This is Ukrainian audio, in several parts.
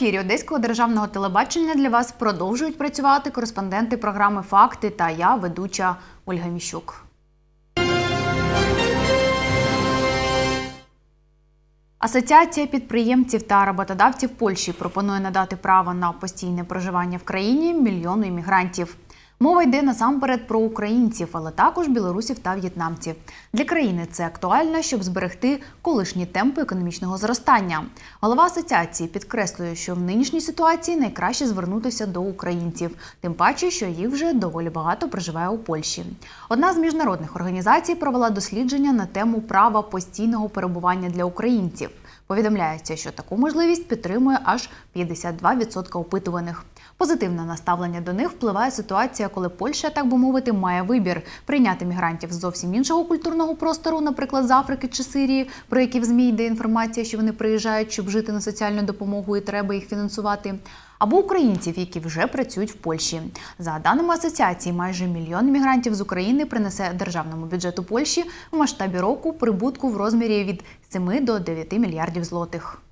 ефірі Одеського державного телебачення для вас продовжують працювати кореспонденти програми Факти та я, ведуча Ольга Міщук. Асоціація підприємців та роботодавців Польщі пропонує надати право на постійне проживання в країні мільйону іммігрантів. Мова йде насамперед про українців, але також білорусів та в'єтнамців. Для країни це актуально, щоб зберегти колишні темпи економічного зростання. Голова асоціації підкреслює, що в нинішній ситуації найкраще звернутися до українців, тим паче, що їх вже доволі багато проживає у Польщі. Одна з міжнародних організацій провела дослідження на тему права постійного перебування для українців. Повідомляється, що таку можливість підтримує аж 52% опитуваних. Позитивне наставлення до них впливає ситуація, коли Польща, так би мовити, має вибір прийняти мігрантів з зовсім іншого культурного простору, наприклад, з Африки чи Сирії, про які в ЗМІ йде інформація, що вони приїжджають, щоб жити на соціальну допомогу і треба їх фінансувати. Або українців, які вже працюють в Польщі. За даними асоціації, майже мільйон мігрантів з України принесе державному бюджету Польщі в масштабі року прибутку в розмірі від 7 до 9 мільярдів злотих.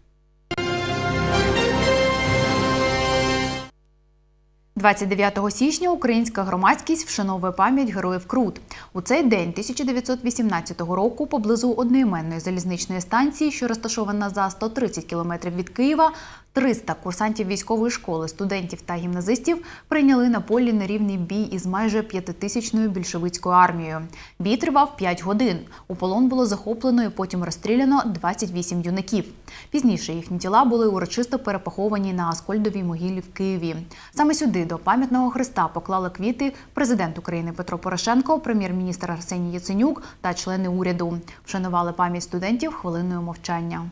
29 січня українська громадськість вшановує пам'ять героїв Крут. У цей день 1918 року поблизу одноіменної залізничної станції, що розташована за 130 кілометрів від Києва, 300 курсантів військової школи, студентів та гімназистів прийняли на полі нерівний бій із майже п'ятитисячною більшовицькою армією. Бій тривав 5 годин. У полон було захоплено і потім розстріляно 28 юнаків. Пізніше їхні тіла були урочисто перепоховані на Аскольдовій могилі в Києві. Саме сюди до пам'ятного хреста поклали квіти президент України Петро Порошенко, прем'єр-міністр Арсеній Яценюк та члени уряду. Вшанували пам'ять студентів хвилиною мовчання.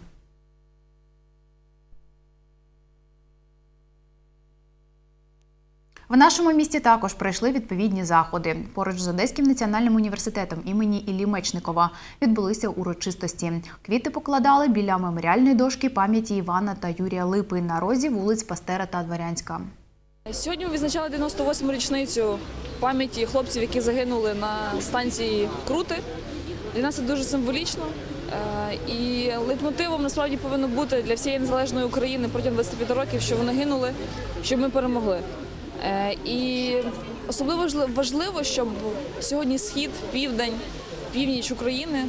В нашому місті також пройшли відповідні заходи. Поруч з Одеським національним університетом імені Іллі Мечникова відбулися урочистості. Квіти покладали біля меморіальної дошки пам'яті Івана та Юрія Липи на розі вулиць Пастера та Дворянська. Сьогодні ми відзначали 98-му річницю пам'яті хлопців, які загинули на станції Крути. Для нас це дуже символічно. Е, І лейтмотивом насправді повинно бути для всієї незалежної України протягом 25 років, що вони гинули, щоб ми перемогли. Е, І особливо важли- важливо, щоб сьогодні схід, південь, північ України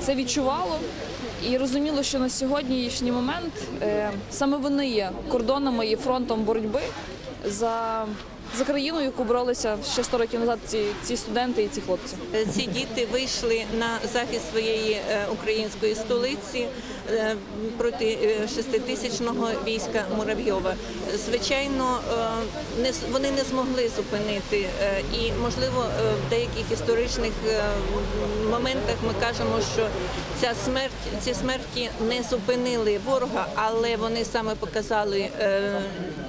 це відчувало і розуміло, що на сьогоднішній момент е, саме вони є кордонами і фронтом боротьби за, за країну, яку боролися ще 100 років назад ці, ці студенти і ці хлопці. Ці діти вийшли на захист своєї е, української столиці проти е, шеститисячного війська Муравйова. Звичайно, е, вони не змогли зупинити, е, і можливо е, в деяких історичних е, моментах ми кажемо, що ця смерть, ці смерті не зупинили ворога, але вони саме показали е,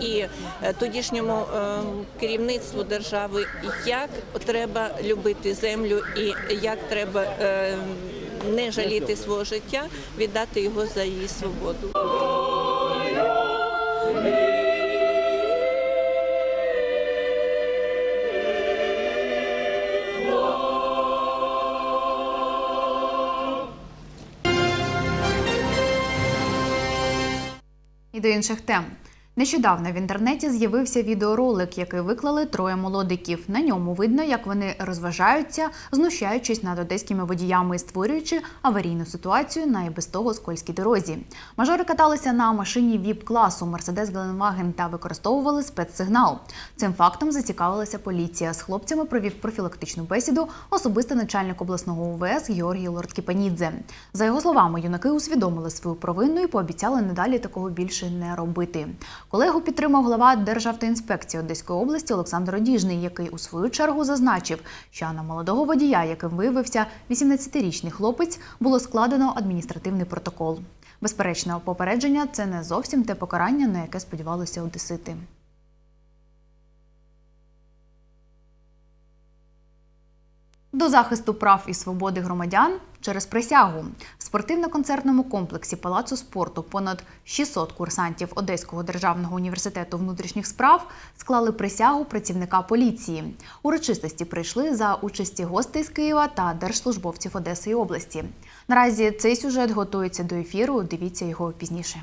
і е, тодішньому е, керівництву держави, як треба любити землю і як треба е, не жаліти свого життя, віддати його за її свободу. До інших тем. Нещодавно в інтернеті з'явився відеоролик, який виклали троє молодиків. На ньому видно, як вони розважаються, знущаючись над одеськими водіями створюючи аварійну ситуацію на і без того скользькій дорозі. Мажори каталися на машині ВІП-класу Мерседес Геленваген та використовували спецсигнал. Цим фактом зацікавилася поліція. З хлопцями провів профілактичну бесіду особисто начальник обласного УВС Георгій Лорткіпанідзе. За його словами, юнаки усвідомили свою провину і пообіцяли надалі такого більше не робити. Колегу підтримав глава Державтоінспекції Одеської області Олександр Одіжний, який у свою чергу зазначив, що на молодого водія, яким виявився 18-річний хлопець, було складено адміністративний протокол. Безперечно, попередження це не зовсім те покарання, на яке сподівалися одесити. До захисту прав і свободи громадян через присягу в спортивно-концертному комплексі Палацу спорту понад 600 курсантів Одеського державного університету внутрішніх справ склали присягу працівника поліції. Урочистості прийшли за участі гостей з Києва та держслужбовців Одеси і області. Наразі цей сюжет готується до ефіру. Дивіться його пізніше.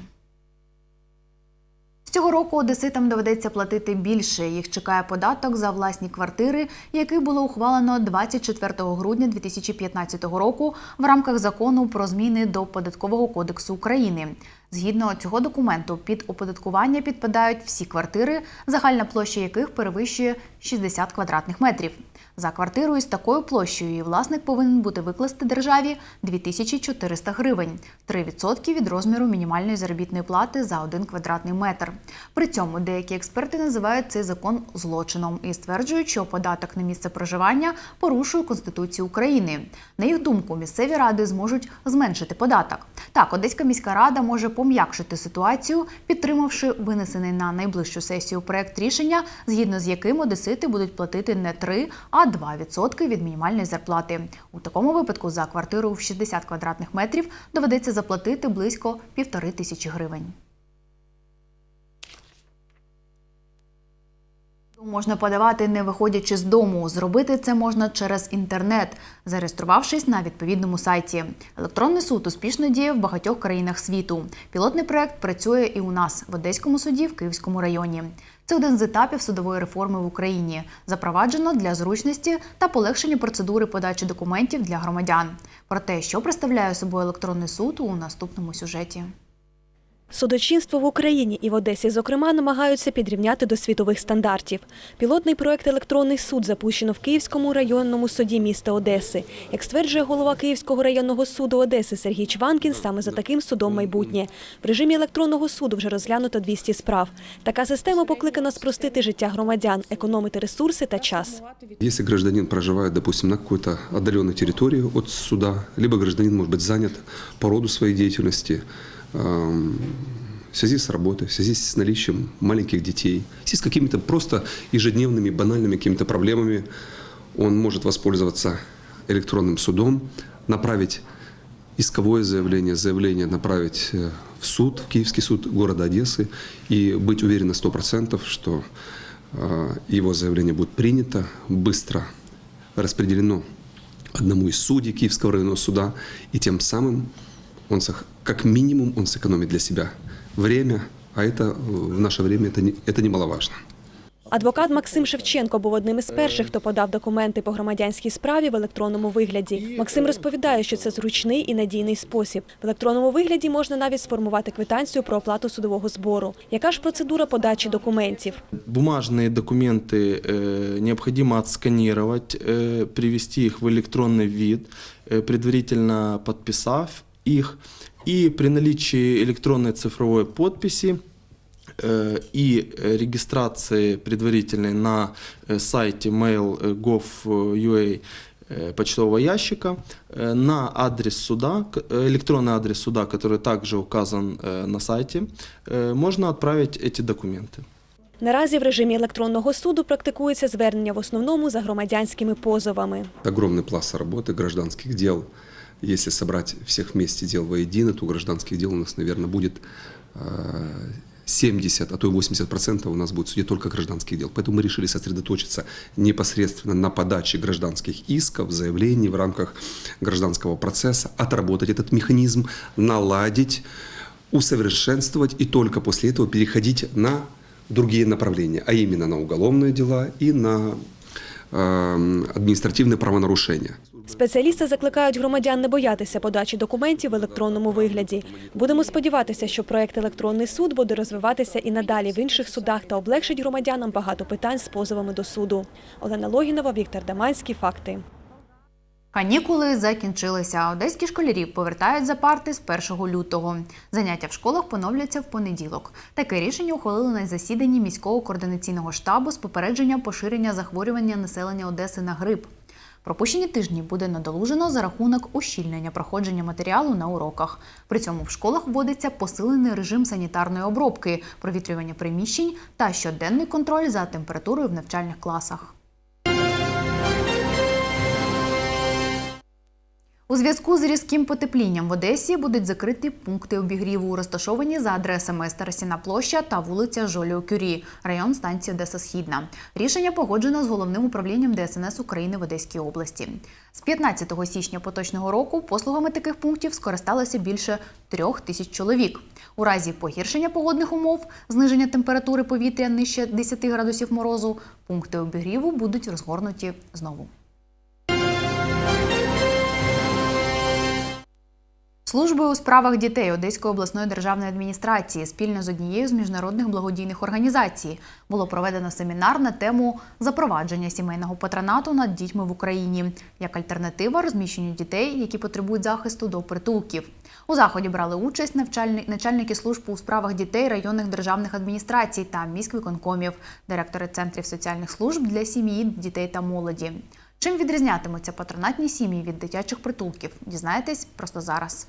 Цього року одеситам доведеться платити більше. Їх чекає податок за власні квартири, який було ухвалено 24 грудня 2015 року в рамках закону про зміни до податкового кодексу України. Згідно цього документу, під оподаткування підпадають всі квартири, загальна площа яких перевищує 60 квадратних метрів. За квартирою з такою площею її власник повинен бути викласти державі 2400 гривень, 3% від розміру мінімальної заробітної плати за один квадратний метр. При цьому деякі експерти називають цей закон злочином і стверджують, що податок на місце проживання порушує Конституцію України. На їх думку, місцеві ради зможуть зменшити податок. Так, Одеська міська рада може пом'якшити ситуацію, підтримавши винесений на найближчу сесію проект рішення, згідно з яким одесити будуть платити не 3, а 2% від мінімальної зарплати. У такому випадку за квартиру в 60 квадратних метрів доведеться заплатити близько півтори тисячі гривень. Можна подавати не виходячи з дому. Зробити це можна через інтернет, зареєструвавшись на відповідному сайті. Електронний суд успішно діє в багатьох країнах світу. Пілотний проект працює і у нас в Одеському суді в Київському районі. Це один з етапів судової реформи в Україні, запроваджено для зручності та полегшення процедури подачі документів для громадян. Про те, що представляє собою електронний суд у наступному сюжеті. Судочинство в Україні і в Одесі, зокрема, намагаються підрівняти до світових стандартів. Пілотний проект Електронний суд запущено в Київському районному суді міста Одеси. Як стверджує голова Київського районного суду Одеси Сергій Чванкін, саме за таким судом майбутнє. В режимі електронного суду вже розглянуто 200 справ. Така система покликана спростити життя громадян, економити ресурси та час. Если гражданин проживает, допустим, на какой-то отдаленной территории от суда, либо гражданин может быть занят по роду своей деятельности, эм, в связи с работой, в связи с наличием маленьких детей, в связи с какими-то просто ежедневными банальными какими-то проблемами, он может воспользоваться электронным судом, направить исковое заявление, заявление направить э, в суд, в Киевский суд города Одессы и быть уверен на 100%, что э, его заявление будет принято, быстро распределено одному из судей Киевского районного суда, и тем самым он, сох- как минимум, он сэкономит для себя время, а это э, в наше время это, не, это немаловажно. Адвокат Максим Шевченко був одним із перших, хто подав документи по громадянській справі в електронному вигляді. Максим розповідає, що це зручний і надійний спосіб. В електронному вигляді можна навіть сформувати квитанцію про оплату судового збору. Яка ж процедура подачі документів? Бумажные документы э, необходимо отсканировать, э, привести их в электронный вид, э, предварительно подписав их. И при наличии электронной цифровой подписи э, и э, регистрации предварительной на э, сайте mail.gov.ua э, почтового ящика э, на адрес суда, к- э, электронный адрес суда, который также указан э, на сайте, э, можно отправить эти документы. Наразі в режимі електронного суду практикується звернення в основному за громадянськими позовами. Огромный пласт работы гражданских дел. Если собрать всех вместе дел воедино, то гражданских дел у нас, наверное, будет э, 70, а то и 80% у нас будет в суде только гражданских дел. Поэтому мы решили сосредоточиться непосредственно на подаче гражданских исков, заявлений в рамках гражданского процесса, отработать этот механизм, наладить, усовершенствовать и только после этого переходить на другие направления, а именно на уголовные дела и на э, административные правонарушения. Спеціалісти закликають громадян не боятися подачі документів в електронному вигляді. Будемо сподіватися, що проект електронний суд буде розвиватися і надалі в інших судах та облегшить громадянам багато питань з позовами до суду. Олена Логінова, Віктор Даманський. Факти. Канікули закінчилися. Одеські школярі повертають за парти з 1 лютого. Заняття в школах поновляться в понеділок. Таке рішення ухвалили на засіданні міського координаційного штабу з попередження поширення захворювання населення Одеси на грип. Пропущені тижні буде надолужено за рахунок ущільнення проходження матеріалу на уроках. При цьому в школах вводиться посилений режим санітарної обробки, провітрювання приміщень та щоденний контроль за температурою в навчальних класах. У зв'язку з різким потеплінням в Одесі будуть закриті пункти обігріву, розташовані за адресами Старосіна площа та вулиця Жоліо Кюрі, район станції Одеса Східна. Рішення погоджено з головним управлінням ДСНС України в Одеській області. З 15 січня поточного року послугами таких пунктів скористалося більше трьох тисяч чоловік. У разі погіршення погодних умов, зниження температури повітря нижче 10 градусів морозу, пункти обігріву будуть розгорнуті знову. Службою у справах дітей Одеської обласної державної адміністрації спільно з однією з міжнародних благодійних організацій було проведено семінар на тему запровадження сімейного патронату над дітьми в Україні як альтернатива розміщенню дітей, які потребують захисту до притулків. У заході брали участь начальники служб у справах дітей районних державних адміністрацій та міськвиконкомів, директори центрів соціальних служб для сім'ї, дітей та молоді. Чим відрізнятимуться патронатні сім'ї від дитячих притулків? Дізнаєтесь просто зараз.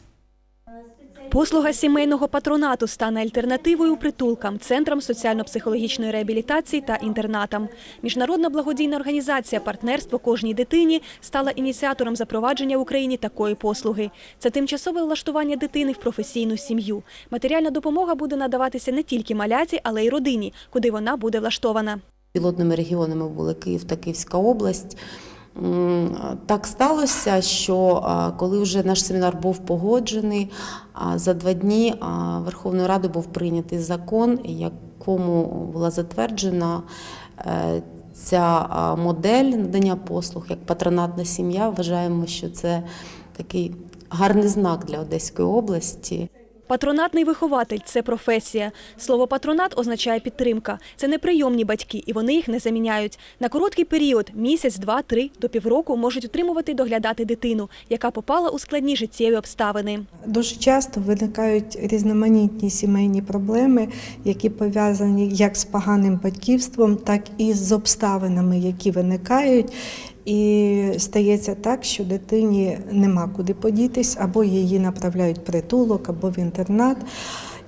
Послуга сімейного патронату стане альтернативою притулкам, центрам соціально-психологічної реабілітації та інтернатам. Міжнародна благодійна організація «Партнерство кожній дитині» стала ініціатором запровадження в Україні такої послуги. Це тимчасове влаштування дитини в професійну сім'ю. Матеріальна допомога буде надаватися не тільки маляті, але й родині, куди вона буде влаштована. Пілотними регіонами були Київ та Київська область. Так сталося, що коли вже наш семінар був погоджений, за два дні Верховною Радою був прийнятий закон, якому була затверджена е, ця модель надання послуг як патронатна сім'я. Вважаємо, що це такий гарний знак для Одеської області. Патронатний вихователь це професія. Слово патронат означає підтримка. Це не прийомні батьки, і вони їх не заміняють. На короткий період місяць, два, три до півроку можуть утримувати і доглядати дитину, яка попала у складні життєві обставини. Дуже часто виникають різноманітні сімейні проблеми, які пов'язані як з поганим батьківством, так і з обставинами, які виникають. І стається так, що дитині нема куди подітись, або її направляють в притулок, або в інтернат.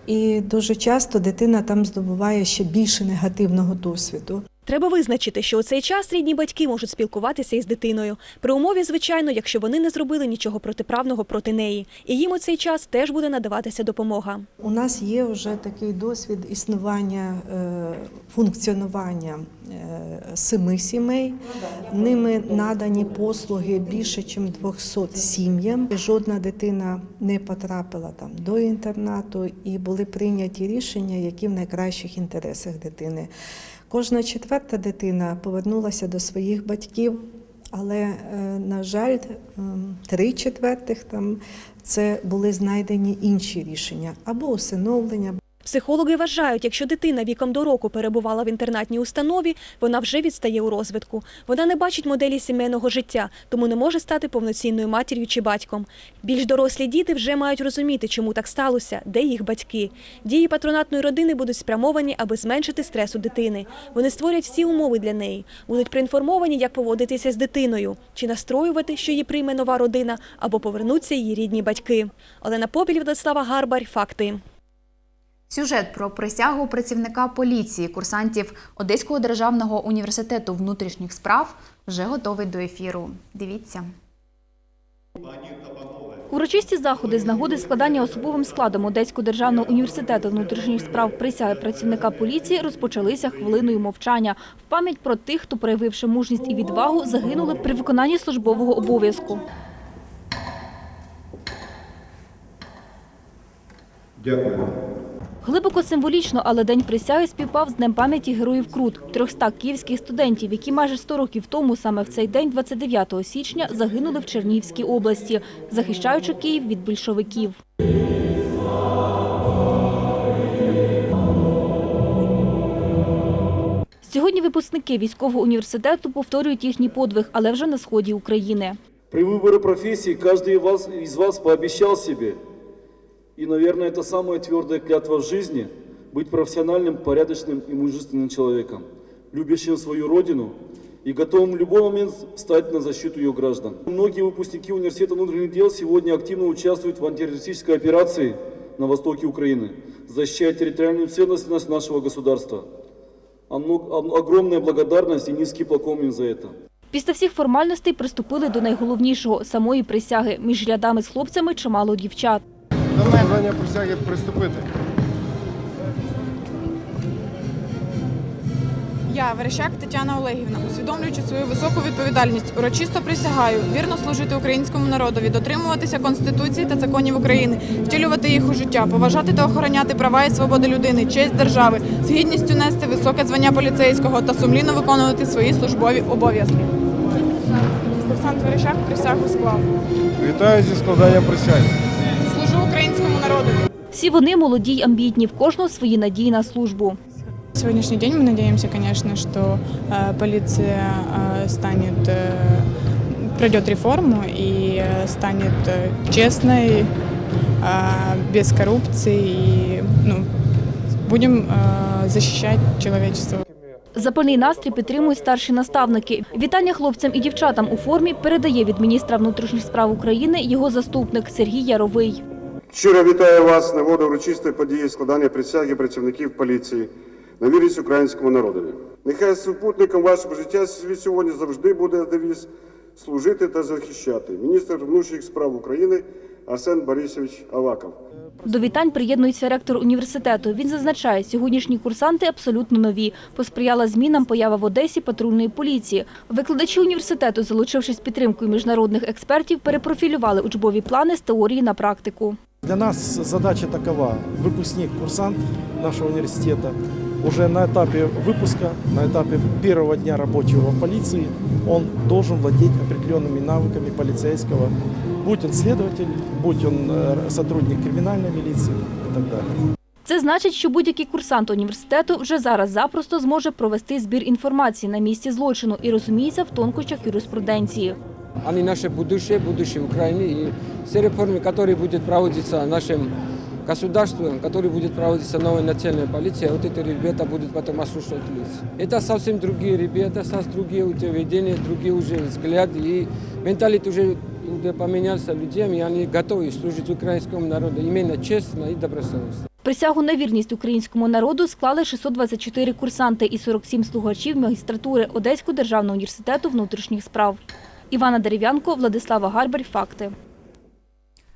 І дуже часто дитина там здобуває ще більше негативного досвіду. Треба визначити, що у цей час рідні батьки можуть спілкуватися із дитиною. При умові, звичайно, якщо вони не зробили нічого протиправного проти неї. І їм у цей час теж буде надаватися допомога. У нас є вже такий досвід існування, е, функціонування е, семи сімей. Ними надані послуги більше, ніж 200 сім'ям. Жодна дитина не потрапила там до інтернату, і були прийняті рішення, які в найкращих інтересах дитини. Кожна четверта дитина повернулася до своїх батьків. Але, е, на жаль, ем, три четвертих там це були знайдені інші рішення або усиновлення, Психологи вважають, якщо дитина віком до року перебувала в інтернатній установі, вона вже відстає у розвитку. Вона не бачить моделі сімейного життя, тому не може стати повноцінною матір'ю чи батьком. Більш дорослі діти вже мають розуміти, чому так сталося, де їх батьки. Дії патронатної родини будуть спрямовані, аби зменшити стрес у дитини. Вони створять всі умови для неї, будуть проінформовані, як поводитися з дитиною, чи настроювати, що її прийме нова родина, або повернуться її рідні батьки. Олена Попіль, Владислава Гарбар. Факти. Сюжет про присягу працівника поліції, курсантів Одеського державного університету внутрішніх справ вже готовий до ефіру. Дивіться. Урочисті заходи з нагоди складання особовим складом Одеського державного університету внутрішніх справ присяги працівника поліції розпочалися хвилиною мовчання в пам'ять про тих, хто, проявивши мужність і відвагу, загинули при виконанні службового обов'язку. Дякую. Глибоко символічно, але День присяги співпав з Днем пам'яті героїв Крут – 300 київських студентів, які майже 100 років тому, саме в цей день, 29 січня, загинули в Чернігівській області, захищаючи Київ від більшовиків. Сьогодні випускники військового університету повторюють їхній подвиг, але вже на сході України. При выборе профессии каждый из вас, пообещал себе, и, наверное, это самая твердая клятва в жизни, быть профессиональным, порядочным и мужественным человеком, любящим свою родину и готовым в любой момент встать на защиту ее граждан. Многие выпускники университета внутренних дел сегодня активно участвуют в антитеррористической операции на востоке Украины, защищая территориальную целостность нашего государства. Оно- Огромная благодарность и низкий поклон им за это. Після всіх формальностей приступили до найголовнішого – самої присяги. Між рядами з хлопцями чимало дівчат. До складання присяги приступити. Я, Верещак Тетяна Олегівна, усвідомлюючи свою високу відповідальність, урочисто присягаю вірно служити українському народові, дотримуватися Конституції та законів України, втілювати їх у життя, поважати та охороняти права і свободи людини, честь держави, з гідністю нести високе звання поліцейського та сумлінно виконувати свої службові обов'язки. Курсант Верещак присягу склав. Вітаю зі складанням присяги. Служу українському народові. Всі вони молоді й амбітні, в кожного свої надії на службу. Сегодняшний день мы надеемся, конечно, что э, полиция э, станет, э, пройдет реформу и э, станет э, честной, э, без коррупции и ну, будем э, защищать человечество. Запальний настрій підтримують старші наставники. Вітання хлопцям і дівчатам у формі передає від міністра внутрішніх справ України його заступник Сергій Яровий. Щиро вітаю вас на воду урочистої події складання присяги працівників поліції на вірність українському народові. Нехай супутником вашого життя сві- сьогодні завжди буде девіз служити та захищати. Міністр внутрішніх справ України Арсен Борисович Аваков. До вітань приєднується ректор університету. Він зазначає, сьогоднішні курсанти абсолютно нові. Посприяла змінам поява в Одесі патрульної поліції. Викладачі університету, залучившись підтримкою міжнародних експертів, перепрофілювали учбові плани з теорії на практику. Для нас задача такова. Выпускник, курсант нашего университета уже на этапе выпуска, на этапе первого дня рабочего в полиции, он должен владеть определенными навыками полицейского, будь он следователь, будь он э, сотрудник криминальной милиции и так далее. Це значить, що будь-який курсант університету вже зараз запросто зможе провести збір інформації на місці злочину і розуміється в тонкощах юриспруденції. Они наше будущее, будущее Украины. И все реформы, которые будут проводиться нашим государством, которые будет проводиться новая национальная полиция, вот эти ребята будут потом осуществлять лиц. Это совсем другие ребята, совсем другие утверждения, другие уже взгляды. И менталитет уже, уже поменялся людям, и они готовы служить украинскому народу именно честно и добросовестно. Присягу на вірність українському народу склали 624 курсанти і 47 слухачів магістратури Одеського державного університету внутрішніх справ. Івана Дерев'янко, Владислава Гарбарь. Факти.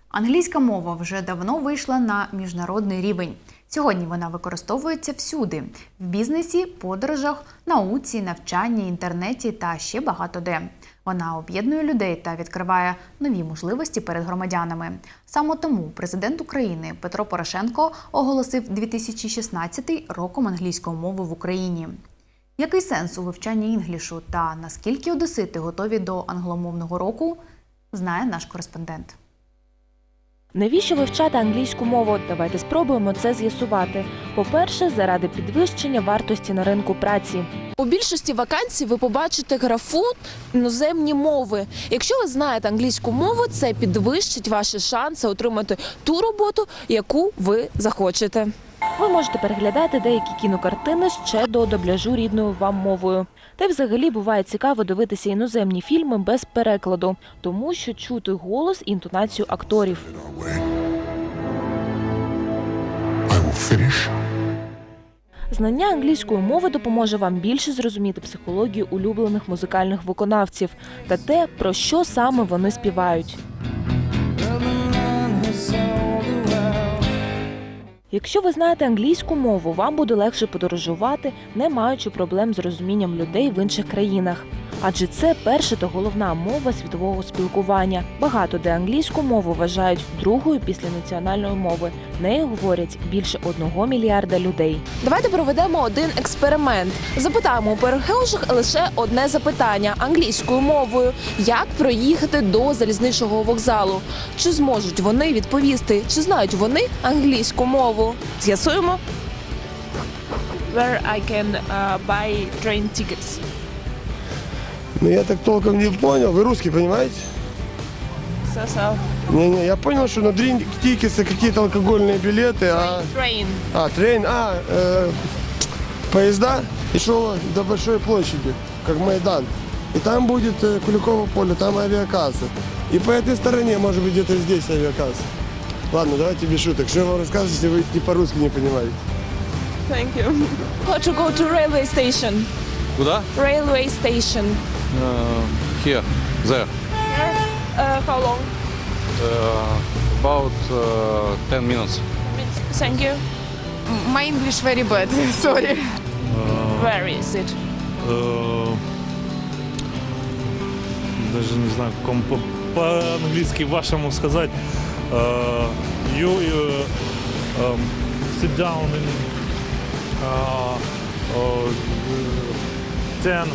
Англійська мова вже давно вийшла на міжнародний рівень. Сьогодні вона використовується всюди: в бізнесі, подорожах, науці, навчанні, інтернеті та ще багато де. Вона об'єднує людей та відкриває нові можливості перед громадянами. Саме тому президент України Петро Порошенко оголосив 2016 роком англійської мови в Україні. Який сенс у вивчанні інглішу та наскільки одесити готові до англомовного року, знає наш кореспондент. Навіщо вивчати англійську мову? Давайте спробуємо це з'ясувати. По-перше, заради підвищення вартості на ринку праці. У більшості вакансій ви побачите графу іноземні мови. Якщо ви знаєте англійську мову, це підвищить ваші шанси отримати ту роботу, яку ви захочете. Ви можете переглядати деякі кінокартини ще до дубляжу рідною вам мовою. Та й взагалі буває цікаво дивитися іноземні фільми без перекладу, тому що чути голос і інтонацію акторів. Знання англійської мови допоможе вам більше зрозуміти психологію улюблених музикальних виконавців та те, про що саме вони співають. Якщо ви знаєте англійську мову, вам буде легше подорожувати, не маючи проблем з розумінням людей в інших країнах. Адже це перша та головна мова світового спілкування. Багато де англійську мову вважають другою після національної мови. Нею говорять більше одного мільярда людей. Давайте проведемо один експеримент. Запитаємо у перехожих лише одне запитання англійською мовою: як проїхати до залізничного вокзалу? Чи зможуть вони відповісти? Чи знають вони англійську мову? З'ясуємо. Where I can uh, buy train tickets. Ну я так толком не понял. Вы русский, понимаете? So. Не-не, я понял, что на дрин тикеты какие-то алкогольные билеты, а... Train. А, трейн, а, э, поезда и шел до Большой площади, как Майдан. И там будет э, Куликово поле, там авиакасса. И по этой стороне, может быть, где-то здесь авиакасса. Ладно, давайте без шуток. Что я вам рассказываю, если вы и по-русски не понимаете? Thank you. How to go to railway station? Куда? Railway station. Here, there. Uh, how long? Uh, about uh, 10 minutes. Thank you. My English very bad, sorry. Where is it? Э, даже не знаю, как вам по- по-английски вашему сказать. Э, you uh, um, sit down in uh, uh, 10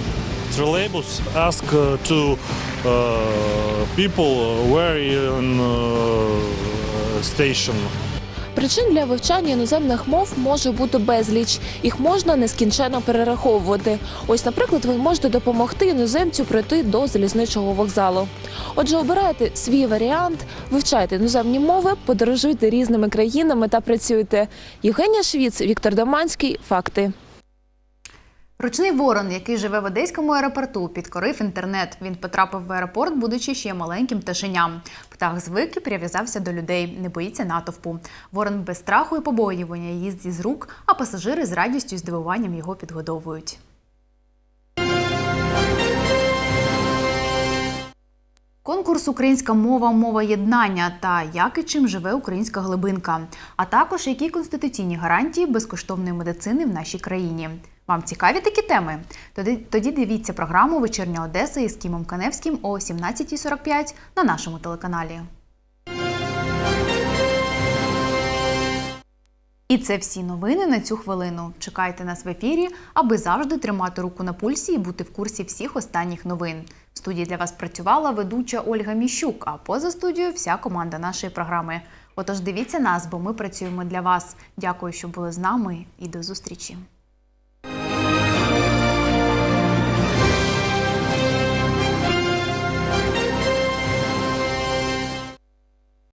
trolleybus, ask uh, to uh, people where in uh, station. Причин для вивчання іноземних мов може бути безліч. Їх можна нескінченно перераховувати. Ось, наприклад, ви можете допомогти іноземцю пройти до залізничого вокзалу. Отже, обирайте свій варіант, вивчайте іноземні мови, подорожуйте різними країнами та працюйте. Євгенія Швіц, Віктор Доманський. Факти. Ручний ворон, який живе в одеському аеропорту, підкорив інтернет. Він потрапив в аеропорт, будучи ще маленьким пташеням. Птах звик і прив'язався до людей, не боїться натовпу. Ворон без страху і побоювання їздить з рук, а пасажири з радістю і здивуванням його підгодовують. Конкурс Українська мова мова єднання та як і чим живе українська глибинка, а також які конституційні гарантії безкоштовної медицини в нашій країні. Вам цікаві такі теми? Тоді, тоді дивіться програму Вечірня Одеса із Кімом Каневським о 17.45 на нашому телеканалі. І це всі новини на цю хвилину. Чекайте нас в ефірі, аби завжди тримати руку на пульсі і бути в курсі всіх останніх новин. В студії для вас працювала ведуча Ольга Міщук, а поза студією вся команда нашої програми. Отож, дивіться нас, бо ми працюємо для вас. Дякую, що були з нами, і до зустрічі.